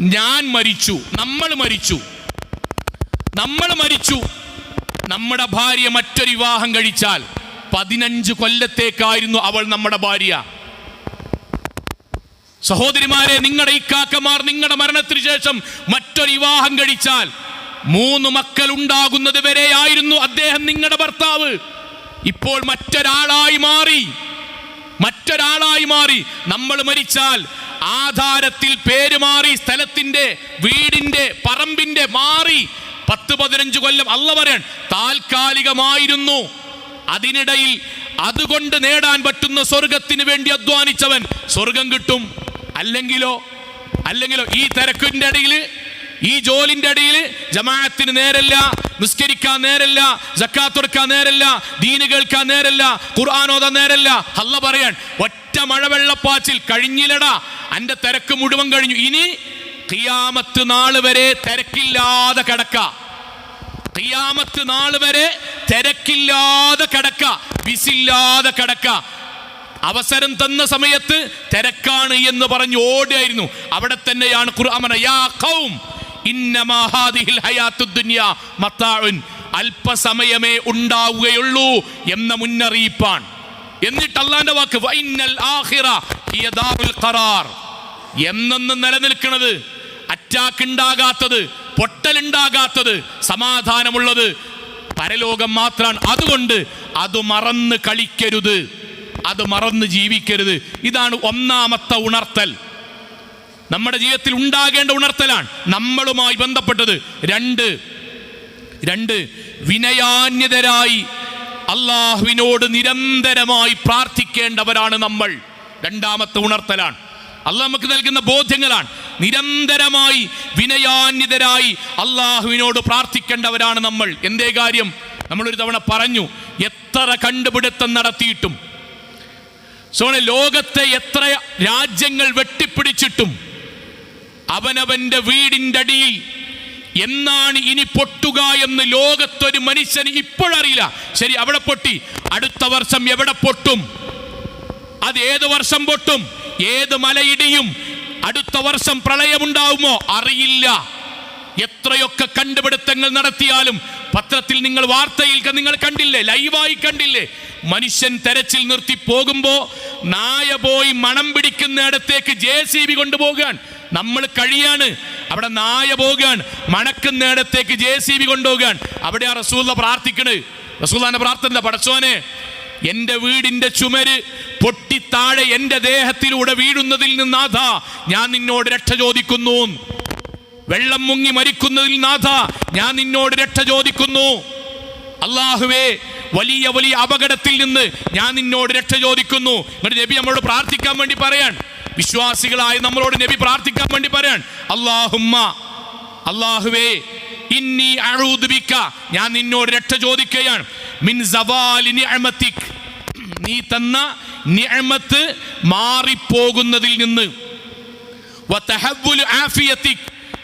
ഞാൻ മരിച്ചു നമ്മൾ മരിച്ചു. നമ്മൾ മരിച്ചു. നമ്മുടെ ഭാര്യ മറ്റൊരു വിവാഹം കഴിച്ചാൽ പതിനഞ്ച് കൊല്ലത്തേക്കായിരുന്നു അവൾ നമ്മുടെ ഭാര്യ. സഹോദരിമാരെ നിങ്ങളുടെ ഇക്കാക്കമാർ നിങ്ങളുടെ മരണത്തിന് ശേഷം മറ്റൊരു വിവാഹം കഴിച്ചാൽ മൂന്ന് മക്കൾ ഉണ്ടാകുന്നത് വരെയായിരുന്നു അദ്ദേഹം നിങ്ങളുടെ ഭർത്താവ്. ഇപ്പോൾ മറ്റൊരാളായി മാറി. മറ്റൊരാളായി മാറി. നമ്മൾ മരിച്ചാൽ ആധാരത്തിൽ പേര് മാറി സ്ഥലത്തിന്റെ വീടിന്റെ പറമ്പിന്റെ മാറി പത്ത് പതിനഞ്ച് കൊല്ലം അല്ല പറയാൻ താൽക്കാലികമായിരുന്നു. അതിനിടയിൽ അതുകൊണ്ട് നേടാൻ പറ്റുന്ന സ്വർഗത്തിന് വേണ്ടി അധ്വാനിച്ചവൻ സ്വർഗം കിട്ടും. അല്ലെങ്കിലോ അല്ലെങ്കിലോ ഈ തിരക്കിന്റെ ഇടയിൽ ഈ ജോലിന്റെ ഇടയിൽ ജമാഅത്തിന് നേരല്ല നിസ്കരിക്കാൻ നേരല്ല ജക്കാത്തൊടുക്കാൻ നേരല്ല ദീന് കേൾക്കാൻ നേരല്ല ഖുർആാനോദ നേരല്ല. അല്ല പറയാൻ ഒറ്റ മഴവെള്ളപ്പാച്ചിൽ കഴിഞ്ഞില്ലടാ. അന്റെ തിരക്ക് മുഴുവൻ കഴിഞ്ഞു. ഇനി കിയാമത്ത് നാൾ വരെ തിരക്കില്ലാതെ കിടക്ക. കിയാമത്ത് നാൾ വരെ തിരക്കില്ലാതെ കിടക്ക. വിസില്ലാതെ കിടക്ക. അവസരം തന്ന സമയത്ത് തിരക്കാണ് എന്ന് പറഞ്ഞു ഓടിയായിരുന്നു. അവിടെ തന്നെയാണ് യാ ഖൗം ഹാദിഹിൽ ദുനിയ അല്പസമയമേ ഉണ്ടാവുകയുള്ളൂ എന്ന മുന്നറിയിപ്പാണ്. എന്നിട്ട് അള്ളാന്റെ വാക്ക് എന്നെന്ന് നിലനിൽക്കുന്നത് അറ്റാക്ക് ഉണ്ടാകാത്തത് പൊട്ടലുണ്ടാകാത്തത് സമാധാനമുള്ളത് പരലോകം മാത്രമാണ് അതുകൊണ്ട് അത് മറന്ന് കളിക്കരുത്. അത് മറന്ന് ജീവിക്കരുത്. ഇതാണ് ഒന്നാമത്തെ ഉണർത്തൽ. നമ്മുടെ ജീവിതത്തിൽ ഉണ്ടാകേണ്ട ഉണർത്തലാണ് നമ്മളുമായി ബന്ധപ്പെട്ടത്. രണ്ട് രണ്ട് വിനയാന്യതരായി അള്ളാഹുവിനോട് നിരന്തരമായി പ്രാർത്ഥിക്കേണ്ടവരാണ് നമ്മൾ. രണ്ടാമത്തെ ഉണർത്തലാണ്. അള്ളാഹ് നമുക്ക് നൽകുന്ന ബോധ്യങ്ങളാണ്. നിരന്തരമായി വിനയാന്യതരായി അള്ളാഹുവിനോട് പ്രാർത്ഥിക്കേണ്ടവരാണ് നമ്മൾ. എന്തേ കാര്യം? നമ്മളൊരു തവണ പറഞ്ഞു എത്ര കണ്ടുപിടുത്തം നടത്തിയിട്ടും സോണെ ലോകത്തെ എത്ര രാജ്യങ്ങൾ വെട്ടിപ്പിടിച്ചിട്ടും അവനവന്റെ വീടിന്റെ അടിയിൽ എന്നാണ് ഇനി പൊട്ടുക എന്ന് ലോകത്തൊരു മനുഷ്യന് ഇപ്പോഴറിയില്ല ശരി അവിടെ പൊട്ടി. അടുത്ത വർഷം എവിടെ പൊട്ടും? അത് ഏത് വർഷം പൊട്ടും? ഏത് മലയിടിയും? അടുത്ത വർഷം പ്രളയമുണ്ടാവുമോ? അറിയില്ല. എത്രയൊക്കെ കണ്ടുപിടുത്തങ്ങൾ നടത്തിയാലും പത്രത്തിൽ നിങ്ങൾ വാർത്തയിൽ നിങ്ങൾ കണ്ടില്ലേ ലൈവായി കണ്ടില്ലേ? മനുഷ്യൻ തെരച്ചിൽ നിർത്തി പോകുമ്പോ നായ പോയി മണം പിടിക്കുന്നിടത്തേക്ക് ജെ സി ബി കൊണ്ടുപോകാൻ നമ്മൾ കഴിയാണ്. അവിടെ നായ പോകാൻ മണക്കുന്നിടത്തേക്ക് ജെ സി ബി കൊണ്ടുപോകാൻ അവിടെ ആ റസൂല പ്രാർത്ഥിക്കണ്. റസൂലാന്റെ പ്രാർത്ഥന പടച്ചോനെ എന്റെ വീടിന്റെ ചുമര് പൊട്ടിത്താഴെ എന്റെ ദേഹത്തിലൂടെ വീഴുന്നതിൽ നിന്നാഥ ഞാൻ നിന്നോട് രക്ഷ ചോദിക്കുന്നു. വെള്ളം മുങ്ങി മരിക്കുന്നതിൽ നാഥ ഞാൻ നിന്നോട് രക്ഷ ചോദിക്കുന്നു. അള്ളാഹുവേ വലിയ വലിയ അപകടത്തിൽ നിന്ന് ഞാൻ നിന്നോട് രക്ഷ ചോദിക്കുന്നു. എന്നിട്ട് നബി നമ്മളോട് പ്രാർത്ഥിക്കാൻ വേണ്ടി പറയാൻ വിശ്വാസികളായ നമ്മളോട് നബി പ്രാർത്ഥിക്കാൻ വേണ്ടി പറയാൻ അള്ളാഹുമ്മ അള്ളാഹുവേ ഇന്നി അഴുദ്ബിക്ക ഞാൻ നിന്നോട് രക്ഷ ചോദിക്കുകയാണ്. മിൻ നീ തന്ന നിഅമത്ത് മാറിപ്പോകുന്നതിൽ നിന്ന്.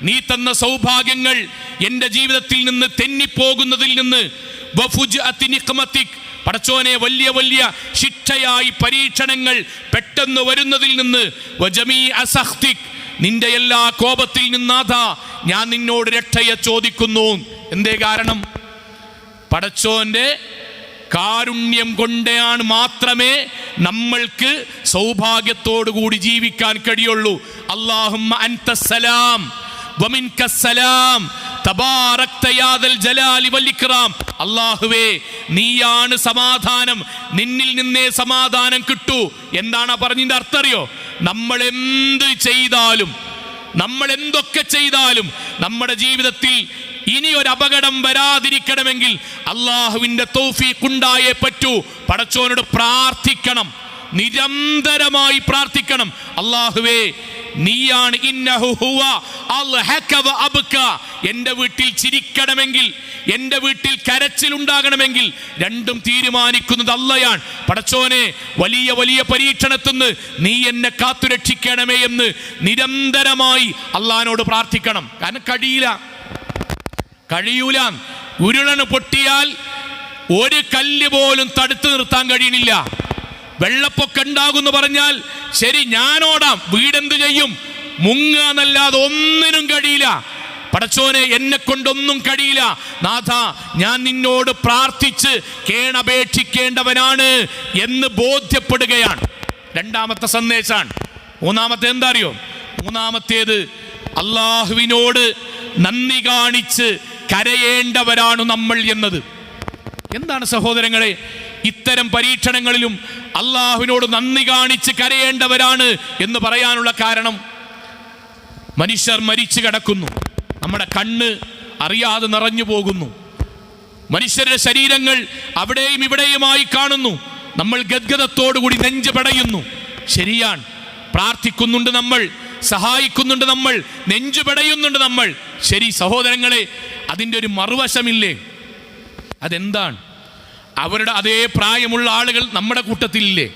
നീ തന്ന സൗഭാഗ്യങ്ങൾ എന്റെ ജീവിതത്തിൽ നിന്ന് തെന്നിപ്പോകുന്നതിൽ നിന്ന്. പടച്ചോനെ വലിയ വലിയ ശിക്ഷയായി പരീക്ഷണങ്ങൾ പെട്ടെന്ന് വരുന്നതിൽ നിന്ന് നിന്റെ എല്ലാ കോപത്തിൽ നിന്നാഥാ ഞാൻ നിന്നോട് രക്ഷയെ ചോദിക്കുന്നു. എന്തേ കാരണം? പടച്ചോന്റെ കാരുണ്യം കൊണ്ടാണ് മാത്രമേ നമ്മൾക്ക് സൗഭാഗ്യത്തോടു കൂടി ജീവിക്കാൻ കഴിയുള്ളൂ. അള്ളാഹും അള്ളാഹുവേ നീയാണ് സമാധാനം. നിന്നിൽ നിന്നേ സമാധാനം കിട്ടൂ. എന്താണ് പറഞ്ഞതിന്റെ അർത്ഥം അറിയോ? നമ്മൾ എന്ത് ചെയ്താലും നമ്മൾ എന്തൊക്കെ ചെയ്താലും നമ്മുടെ ജീവിതത്തിൽ ഇനി ഒരു അപകടം വരാതിരിക്കണമെങ്കിൽ അള്ളാഹുവിന്റെ തൗഫീഖുണ്ടായേ പറ്റൂ. പടച്ചോനോട് പ്രാർത്ഥിക്കണം. നിരന്തരമായി പ്രാർത്ഥിക്കണം. അള്ളാഹുവേ നീയാണ്. എന്റെ വീട്ടിൽ ചിരിക്കണമെങ്കിൽ എന്റെ വീട്ടിൽ കരച്ചിൽ ഉണ്ടാകണമെങ്കിൽ രണ്ടും തീരുമാനിക്കുന്നത് അല്ലയാണ് പടച്ചോനെ വലിയ വലിയ പരീക്ഷണത്തിന്ന് നീ എന്നെ കാത്തുരക്ഷിക്കണമേ എന്ന് നിരന്തരമായി അള്ളഹാനോട് പ്രാർത്ഥിക്കണം. കാരണം കഴിയില്ല. കഴിയൂല. ഉരുളന് പൊട്ടിയാൽ ഒരു കല്ല് പോലും തടുത്തു നിർത്താൻ കഴിയണില്ല വെള്ളപ്പൊക്കം ഉണ്ടാകുമെന്ന് പറഞ്ഞാൽ ശരി ഞാനോടാം. വീടെന്ത് ചെയ്യും? മുങ്ങാന്നല്ലാതെ ഒന്നിനും കഴിയില്ല. പടച്ചോനെ എന്നെ കൊണ്ടൊന്നും കഴിയില്ല. നാഥ ഞാൻ നിന്നോട് പ്രാർത്ഥിച്ച് കേണപേക്ഷിക്കേണ്ടവനാണ് എന്ന് ബോധ്യപ്പെടുകയാണ്. രണ്ടാമത്തെ സന്ദേശമാണ് മൂന്നാമത്തെ എന്താ അറിയോ മൂന്നാമത്തേത് അള്ളാഹുവിനോട് നന്ദി കാണിച്ച് കരയേണ്ടവരാണ് നമ്മൾ എന്നത്. എന്താണ് സഹോദരങ്ങളെ? ഇത്തരം പരീക്ഷണങ്ങളിലും അള്ളാഹുവിനോട് നന്ദി കാണിച്ച് കരയേണ്ടവരാണ് എന്ന് പറയാനുള്ള കാരണം മനുഷ്യർ മരിച്ചു കിടക്കുന്നു. നമ്മുടെ കണ്ണ് അറിയാതെ നിറഞ്ഞു പോകുന്നു. മനുഷ്യരുടെ ശരീരങ്ങൾ അവിടെയും ഇവിടെയുമായി കാണുന്നു. നമ്മൾ ഗദ്ഗതത്തോടുകൂടി നെഞ്ച് പടയുന്നു. ശരിയാണ്. പ്രാർത്ഥിക്കുന്നുണ്ട് നമ്മൾ. സഹായിക്കുന്നുണ്ട് നമ്മൾ. നെഞ്ചു പടയുന്നുണ്ട് നമ്മൾ. ശരി സഹോദരങ്ങളെ അതിന്റെ ഒരു മറുവശമില്ലേ? അതെന്താണ്? അവരുടെ അതേ പ്രായമുള്ള ആളുകൾ നമ്മുടെ കൂട്ടത്തിലില്ലേ?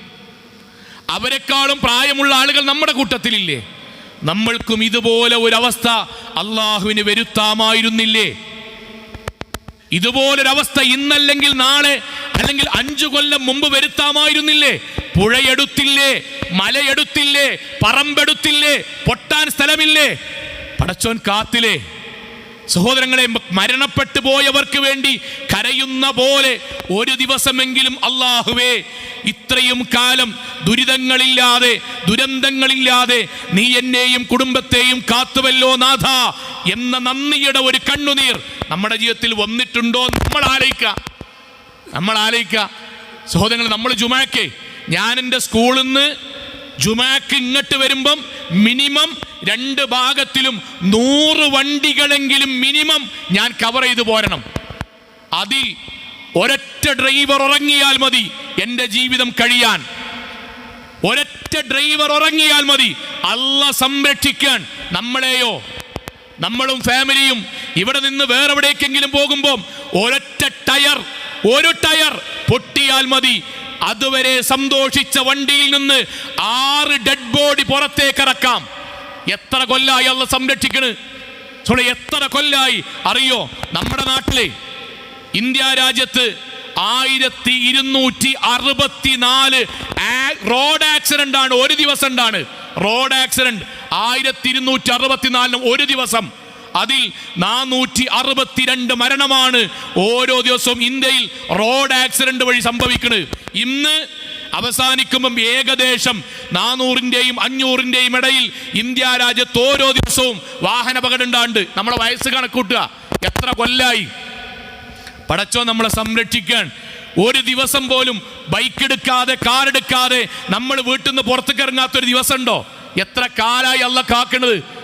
അവരെക്കാളും പ്രായമുള്ള ആളുകൾ നമ്മുടെ കൂട്ടത്തിലില്ലേ? നമ്മൾക്കും ഇതുപോലെ ഒരവസ്ഥ അള്ളാഹുവിന് വരുത്താമായിരുന്നില്ലേ? ഇതുപോലൊരവസ്ഥ ഇന്നല്ലെങ്കിൽ നാളെ അല്ലെങ്കിൽ അഞ്ചു കൊല്ലം മുമ്പ് വരുത്താമായിരുന്നില്ലേ? പുഴയെടുത്തില്ലേ? മലയെടുത്തില്ലേ? പറമ്പെടുത്തില്ലേ? പൊട്ടാൻ സ്ഥലമില്ലേ? പടച്ചോൻ കാത്തില്ലേ? സഹോദരങ്ങളെ മരണപ്പെട്ടു പോയവർക്ക് വേണ്ടി കരയുന്ന പോലെ ഒരു ദിവസമെങ്കിലും അള്ളാഹുവേ ഇത്രയും കാലം ദുരിതങ്ങളില്ലാതെ ദുരന്തങ്ങളില്ലാതെ നീ എന്നെയും കുടുംബത്തെയും കാത്തുവല്ലോ നാഥ എന്ന നന്ദിയുടെ ഒരു കണ്ണുനീർ നമ്മുടെ ജീവിതത്തിൽ വന്നിട്ടുണ്ടോ നമ്മൾ ആലോചിക്കുക നമ്മൾ ആലോചിക്കുക സഹോദരങ്ങൾ നമ്മൾ ജുമാക്കേ ഞാൻ എന്റെ സ്കൂളിൽ നിന്ന് ജുമാക്ക് ഇങ്ങോട്ട് വരുമ്പം മിനിമം രണ്ട് ഭാഗത്തിലും നൂറ് വണ്ടികളെങ്കിലും മിനിമം ഞാൻ കവർ ചെയ്തു പോരണം. അതിൽ ഒരൊറ്റ ഡ്രൈവർ ഉറങ്ങിയാൽ മതി എന്റെ ജീവിതം കഴിയാൻ. ഒരൊറ്റ ഡ്രൈവർ ഉറങ്ങിയാൽ മതി. അല്ല സംരക്ഷിക്കാൻ നമ്മളെയോ? നമ്മളും ഫാമിലിയും ഇവിടെ നിന്ന് വേറെ എവിടേക്കെങ്കിലും പോകുമ്പോൾ ഒരൊറ്റ ടയർ ഒരു ടയർ പൊട്ടിയാൽ മതി. അതുവരെ സന്തോഷിച്ച വണ്ടിയിൽ നിന്ന് ആറ് ഡെഡ് ബോഡി പുറത്തേക്ക് ഇറക്കാം. എത്ര കൊല്ലായി അല്ല സംരക്ഷിക്കണ്? സോളെ എത്ര കൊല്ലായി? അറിയോ? നമ്മുടെ നാട്ടിലെ ഇന്ത്യ രാജ്യത്ത് ആയിരത്തി ഇരുന്നൂറ്റി അറുപത്തിനാല് റോഡ് ആക്സിഡന്റ് ആണ് ഒരു ദിവസം ഉണ്ടാണ് റോഡ് ആക്സിഡന്റ് ആയിരത്തി ഇരുന്നൂറ്റി അറുപത്തിനാലിന് ഒരു ദിവസം. അതിൽ നാനൂറ്റി അറുപത്തിരണ്ട് മരണമാണ് ഓരോ ദിവസവും ഇന്ത്യയിൽ റോഡ് ആക്സിഡന്റ് വഴി സംഭവിക്കുന്നത് ഇന്ന് അവസാനിക്കുമ്പം ഏകദേശം നാനൂറിന്റെയും അഞ്ഞൂറിന്റെയും ഇടയിൽ ഇന്ത്യ രാജ്യത്ത് ഓരോ ദിവസവും വാഹനപകടം ഉണ്ടാണ്ട് നമ്മളെ വയസ്സ് കണക്കൂട്ടുക. എത്ര കൊല്ലായി? പടച്ചോ നമ്മളെ സംരക്ഷിക്കാൻ ഒരു ദിവസം പോലും ബൈക്ക് എടുക്കാതെ കാർ എടുക്കാതെ നമ്മൾ വീട്ടിൽ നിന്ന് പുറത്തേക്ക് ഇറങ്ങാത്തൊരു ദിവസമുണ്ടോ? എത്ര കാലായി അല്ല കാക്കണത്?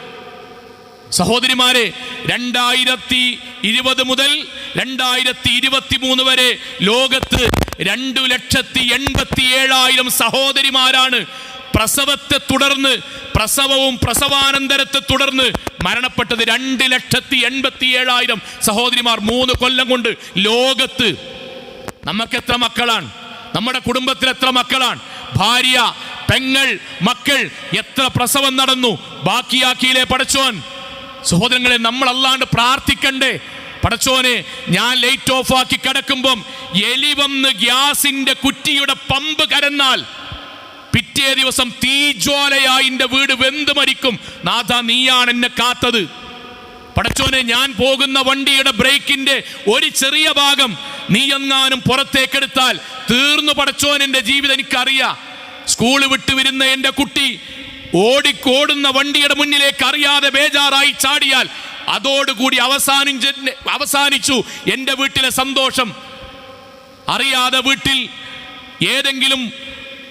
സഹോദരിമാരെ രണ്ടായിരത്തി ഇരുപത് മുതൽ രണ്ടായിരത്തി ഇരുപത്തി മൂന്ന് വരെ ലോകത്ത് രണ്ടു ലക്ഷത്തി എൺപത്തി ഏഴായിരം സഹോദരിമാരാണ് പ്രസവത്തെ തുടർന്ന് പ്രസവവും പ്രസവാനന്തരത്തെ തുടർന്ന് മരണപ്പെട്ടത് രണ്ട് ലക്ഷത്തി എൺപത്തി ഏഴായിരം സഹോദരിമാർ മൂന്ന് കൊല്ലം കൊണ്ട് ലോകത്ത്. നമുക്ക് എത്ര മക്കളാണ്? നമ്മുടെ കുടുംബത്തിൽ എത്ര മക്കളാണ്? ഭാര്യ പെങ്ങൾ മക്കൾ എത്ര പ്രസവം നടന്നു? ബാക്കിയാക്കിയിലെ പടച്ചോൻ സഹോദരങ്ങളെ നമ്മൾ അല്ലാണ്ട് പ്രാർത്ഥിക്കണ്ടേ. പടച്ചോനെ ഞാൻ ലൈറ്റ് ഓഫ് ആക്കി കിടക്കുമ്പം എലി വന്ന് ഗ്യാസിന്റെ കുറ്റിയുടെ പമ്പ് കരന്നാൽ പിറ്റേ ദിവസം തീജ്വാലയായി എന്റെ വീട് വെന്ത് മരിക്കും. നാഥ നീയാണ് എന്നെ കാത്തത്. പടച്ചോനെ ഞാൻ പോകുന്ന വണ്ടിയുടെ ബ്രേക്കിന്റെ ഒരു ചെറിയ ഭാഗം നീ എങ്ങാനും പുറത്തേക്കെടുത്താൽ തീർന്നു പടച്ചോൻ എന്റെ ജീവിതം എനിക്കറിയാം. സ്കൂൾ വിട്ട് വരുന്ന എന്റെ കുട്ടി ഓടിക്കോടുന്ന വണ്ടിയുടെ മുന്നിലേക്ക് അറിയാതെ ബേജാറായി ചാടിയാൽ അതോടുകൂടി അവസാനിച്ച അവസാനിച്ചു എന്റെ വീട്ടിലെ സന്തോഷം. അറിയാതെ വീട്ടിൽ ഏതെങ്കിലും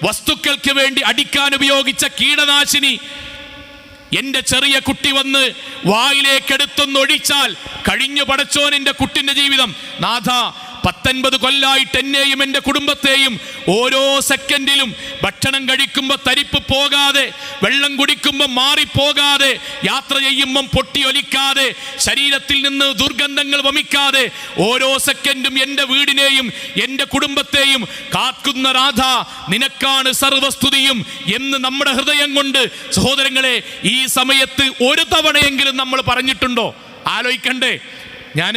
വസ്തുക്കൾക്ക് വേണ്ടി അടിക്കാൻ ഉപയോഗിച്ച കീടനാശിനി എന്റെ ചെറിയ കുട്ടി വന്ന് വായിലേക്കെടുത്തൊന്നൊഴിച്ചാൽ കഴിഞ്ഞു പടച്ചോൻ എന്റെ കുട്ടിന്റെ ജീവിതം. നാഥ പത്തൊൻപത് കൊല്ലായിട്ട് എന്നെയും എന്റെ കുടുംബത്തെയും ഓരോ സെക്കൻഡിലും ഭക്ഷണം കഴിക്കുമ്പോൾ തരിപ്പ് പോകാതെ വെള്ളം കുടിക്കുമ്പോൾ മാറിപ്പോകാതെ യാത്ര ചെയ്യുമ്പം പൊട്ടിയൊലിക്കാതെ ശരീരത്തിൽ നിന്ന് ദുർഗന്ധങ്ങൾ വമിക്കാതെ ഓരോ സെക്കൻഡും എന്റെ വീടിനെയും എന്റെ കുടുംബത്തെയും കാക്കുന്ന രാധ നിനക്കാണ് സർവസ്തുതിയും എന്ന് നമ്മുടെ ഹൃദയം കൊണ്ട് സഹോദരങ്ങളെ ഈ സമയത്ത് ഒരു തവണയെങ്കിലും നമ്മൾ പറഞ്ഞിട്ടുണ്ടോ? ആലോചിക്കണ്ടേ? ഞാൻ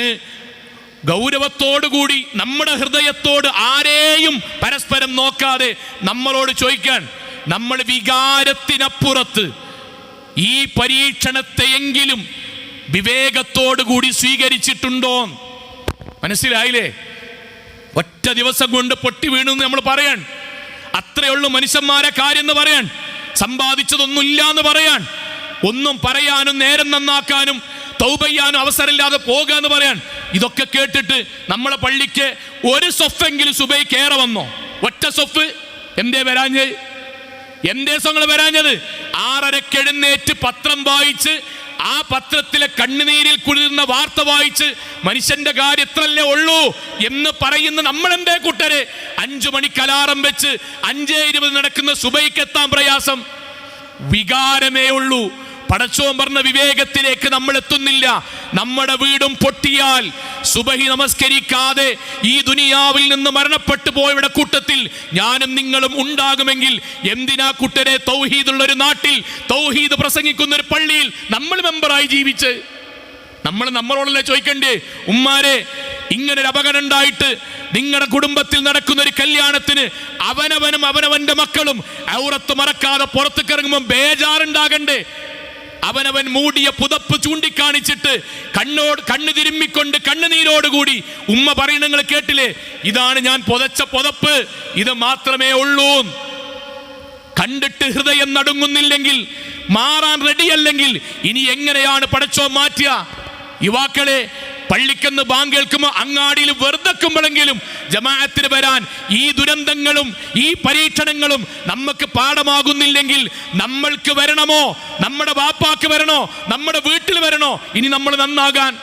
ഗൗരവത്തോടുകൂടി നമ്മുടെ ഹൃദയത്തോട് ആരെയും പരസ്പരം നോക്കാതെ നമ്മളോട് ചോദിക്കാൻ നമ്മൾ വികാരത്തിനപ്പുറത്ത് ഈ പരീക്ഷണത്തെയെങ്കിലും വിവേകത്തോടുകൂടി സ്വീകരിച്ചിട്ടുണ്ടോ? മനസ്സിലായില്ലേ? ഒറ്റ ദിവസം കൊണ്ട് പൊട്ടി വീണു എന്ന് നമ്മൾ പറയാൻ അത്രയുള്ളൂ മനുഷ്യന്മാരെ കാര്യം എന്ന് പറയാൻ സമ്പാദിച്ചതൊന്നുമില്ല എന്ന് പറയാൻ ഒന്നും പറയാനും നേരം നന്നാക്കാനും തൗബയ്യാനും അവസരമില്ലാതെ പോകുക എന്ന് പറയാൻ ഇതൊക്കെ കേട്ടിട്ട് നമ്മളെ പള്ളിക്ക് ഒരു സൊഫെങ്കിലും സുബൈ കയറ വന്നോ? ഒറ്റ സൊഫ്? എന്തേ വരാഞ്ഞ് എന്തേ സങ്ങൾ വരാഞ്ഞത്? ആറരക്കെഴുന്നേറ്റ് പത്രം വായിച്ച് ആ പത്രത്തിലെ കണ്ണുനീരിൽ കുഴുതുന്ന വാർത്ത വായിച്ച് മനുഷ്യന്റെ കാര്യം ഇത്രല്ലേ ഉള്ളൂ എന്ന് പറയുന്ന നമ്മളെന്തേ കൂട്ടരെ? അഞ്ചു മണിക്ക് അലാറം വെച്ച് അഞ്ചേ ഇരുപത് നടക്കുന്ന സുബൈക്കെത്താൻ പ്രയാസം. വികാരമേ ഉള്ളൂ. പടച്ചോൻ പറഞ്ഞ വിവേകത്തിലേക്ക് നമ്മൾ എത്തുന്നില്ല. നമ്മുടെ വീടും പൊട്ടിയാൽ സുബഹി നമസ്കരിക്കാതെ ഈ ദുനിയാവിൽ നിന്ന് മരണപ്പെട്ടു പോയവരുടെ കൂട്ടത്തിൽ ഞാനും നിങ്ങളും ഉണ്ടാകുമെങ്കിൽ എന്തിനാ കുട്ടരെ തൗഹീദുള്ള ഒരു നാട്ടിൽ തൗഹീദ് പ്രസംഗിക്കുന്ന ഒരു പള്ളിയിൽ നമ്മൾ മെമ്പറായി ജീവിച്ച്? നമ്മൾ നമ്മളോടല്ലേ ചോദിക്കണ്ടേ? ഉമ്മാരെ ഇങ്ങനെ ഒരു അപകടം ഉണ്ടായിട്ട് നിങ്ങളുടെ കുടുംബത്തിൽ നടക്കുന്ന ഒരു കല്യാണത്തിന് അവനവനും അവനവന്റെ മക്കളും ഔറത്ത് മറക്കാതെ പുറത്തു കിറങ്ങുമ്പോൾ ബേജാറുണ്ടാകണ്ടേ? അവനവൻ മൂടിയ പുതപ്പ് ചൂണ്ടിക്കാണിച്ചിട്ട് കണ്ണോട് കണ്ണു തിരുമ്മിക്കൊണ്ട് കണ്ണുനീരോടുകൂടി ഉമ്മ പറയുന്ന നിങ്ങൾ കേട്ടില്ലേ? ഇതാണ് ഞാൻ പുതച്ച പുതപ്പ്. ഇത് മാത്രമേ ഉള്ളൂ. കണ്ടിട്ട് ഹൃദയം നടുങ്ങുന്നില്ലെങ്കിൽ മാറാൻ റെഡിയല്ലെങ്കിൽ ഇനി എങ്ങനെയാണ് പടച്ചോ മാറ്റുക? യുവാക്കളെ പള്ളിക്കെന്ന് ബാങ്ക് കേൾക്കുമ്പോൾ അങ്ങാടിയിൽ വെറുതെക്കുമ്പോഴെങ്കിലും ജമാഅത്തിന് വരാൻ ഈ ദുരന്തങ്ങളും ഈ പരീക്ഷണങ്ങളും നമുക്ക് പാഠമാകുന്നില്ലെങ്കിൽ നമ്മൾക്ക് വരണമോ? നമ്മുടെ വാപ്പാക്ക് വരണോ? നമ്മുടെ വീട്ടിൽ വരണോ? ഇനി നമ്മൾ നന്നാകാൻ.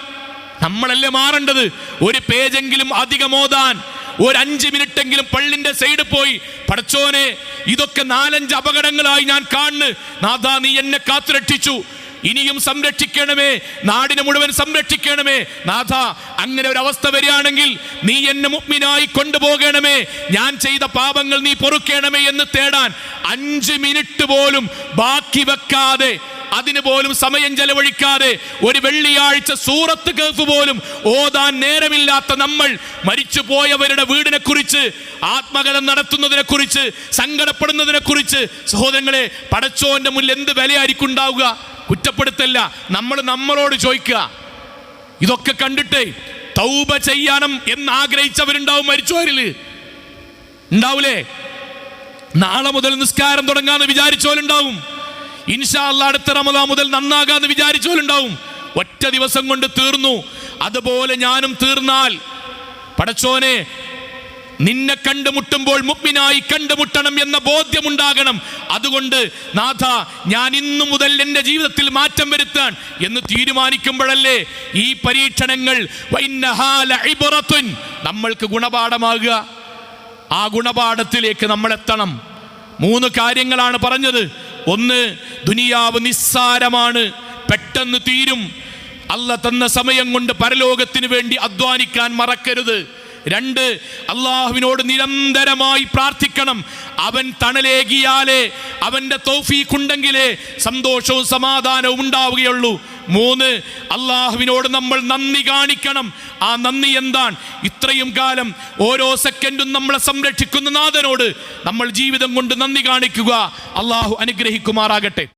നമ്മളല്ലേ മാറേണ്ടത്? ഒരു പേജെങ്കിലും അധികം ഓതാൻ. ഒരു അഞ്ച് മിനിറ്റെങ്കിലും പള്ളിന്റെ സൈഡ് പോയി. പടച്ചോനെ ഇതൊക്കെ നാലഞ്ച് അപകടങ്ങളായി ഞാൻ കാണുന്നു. നാഥാ നീ എന്നെ കാത്തുരക്ഷിച്ചു. ഇനിയും സംരക്ഷിക്കണമേ. നാടിനെ മുഴുവൻ സംരക്ഷിക്കണമേ. നാഥ അങ്ങനെ ഒരു അവസ്ഥ വരികയാണെങ്കിൽ നീ എന്നെ മുഗ്മിനായി കൊണ്ടുപോകണമേ. ഞാൻ ചെയ്ത പാപങ്ങൾ നീ പൊറുക്കണമേ എന്ന് തേടാൻ അഞ്ച് മിനിറ്റ് പോലും ബാക്കി വെക്കാതെ അതിന് പോലും സമയം ചെലവഴിക്കാതെ ഒരു വെള്ളിയാഴ്ച സൂറത്ത് കേഫ് പോലും ഓതാൻ നേരമില്ലാത്ത നമ്മൾ മരിച്ചു പോയവരുടെ വീടിനെ കുറിച്ച് ആത്മകഥ നടത്തുന്നതിനെ കുറിച്ച് സങ്കടപ്പെടുന്നതിനെ കുറിച്ച് സഹോദരങ്ങളെ പടച്ചോന്റെ മുന്നിൽ എന്ത് വിലയായിരിക്കും ഉണ്ടാവുക കുറ്റപ്പെടുത്തല്ല. നമ്മൾ നമ്മളോട് ചോദിക്കുക. ഇതൊക്കെ കണ്ടിട്ട് തൗബ ചെയ്യണം എന്ന് ആഗ്രഹിച്ചവരുണ്ടാവും മരിച്ചവരിൽ ഉണ്ടാവൂലേ? നാളെ മുതൽ നിസ്കാരം തുടങ്ങാന്ന് വിചാരിച്ചോലുണ്ടാവും ഇൻഷാ അല്ലാ അടുത്ത റമദാ മുതൽ നന്നാകാന്ന് വിചാരിച്ചോലുണ്ടാവും ഒറ്റ ദിവസം കൊണ്ട് തീർന്നു. അതുപോലെ ഞാനും തീർന്നാൽ. പടച്ചോനെ നിന്നെ കണ്ടുമുട്ടുമ്പോൾ മുഗ്മിനായി കണ്ടുമുട്ടണം എന്ന ബോധ്യമുണ്ടാകണം. അതുകൊണ്ട് നാഥ ഞാൻ ഇന്നു മുതൽ എന്റെ ജീവിതത്തിൽ മാറ്റം വരുത്താൻ എന്ന് തീരുമാനിക്കുമ്പോഴല്ലേ ഈ പരീക്ഷണങ്ങൾ? നമ്മൾക്ക് ഗുണപാഠമാകുക. ആ ഗുണപാഠത്തിലേക്ക് നമ്മൾ എത്തണം മൂന്ന് കാര്യങ്ങളാണ് പറഞ്ഞത്. ഒന്ന് ദുനിയാവ് നിസ്സാരമാണ്. പെട്ടെന്ന് തീരും. അല്ല തന്ന സമയം കൊണ്ട് പരലോകത്തിന് വേണ്ടി അധ്വാനിക്കാൻ മറക്കരുത്. രണ്ട് അള്ളാഹുവിനോട് നിരന്തരമായി പ്രാർത്ഥിക്കണം. അവൻ തണലേകിയാലേ അവന്റെ തൗഫീഖുണ്ടെങ്കിലേ സന്തോഷവും സമാധാനവും ഉണ്ടാവുകയുള്ളൂ. മൂന്ന് അള്ളാഹുവിനോട് നമ്മൾ നന്ദി കാണിക്കണം. ആ നന്ദി എന്താണ്? ഇത്രയും കാലം ഓരോ സെക്കൻഡും നമ്മളെ സംരക്ഷിക്കുന്ന നാഥനോട് നമ്മൾ ജീവിതം കൊണ്ട് നന്ദി കാണിക്കുക. അള്ളാഹു അനുഗ്രഹിക്കുമാറാകട്ടെ.